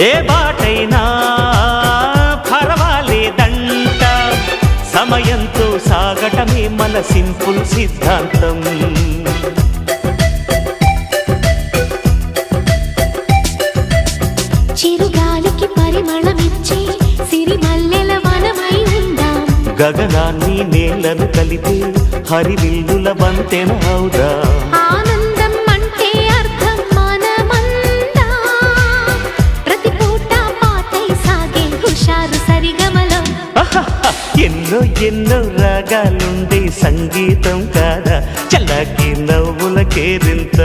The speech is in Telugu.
ఏ బాటైనా పర్వాలేదంట సమయంతో సాగటమే మన సింపుల్ సిద్ధాంతం. చిరుగాలికి పరిమళమిచ్చే సిరిమల్లెల వనమై ఉందాం. గగనాన్ని నేలను కలిపే హరివిల్లుల వంతెన అవుదా. సాగే సరిగమలో. ఎన్నో ఎన్నో రాగాలుండే సంగీతం కాదా? చల్లకి నవ్వులకేరింత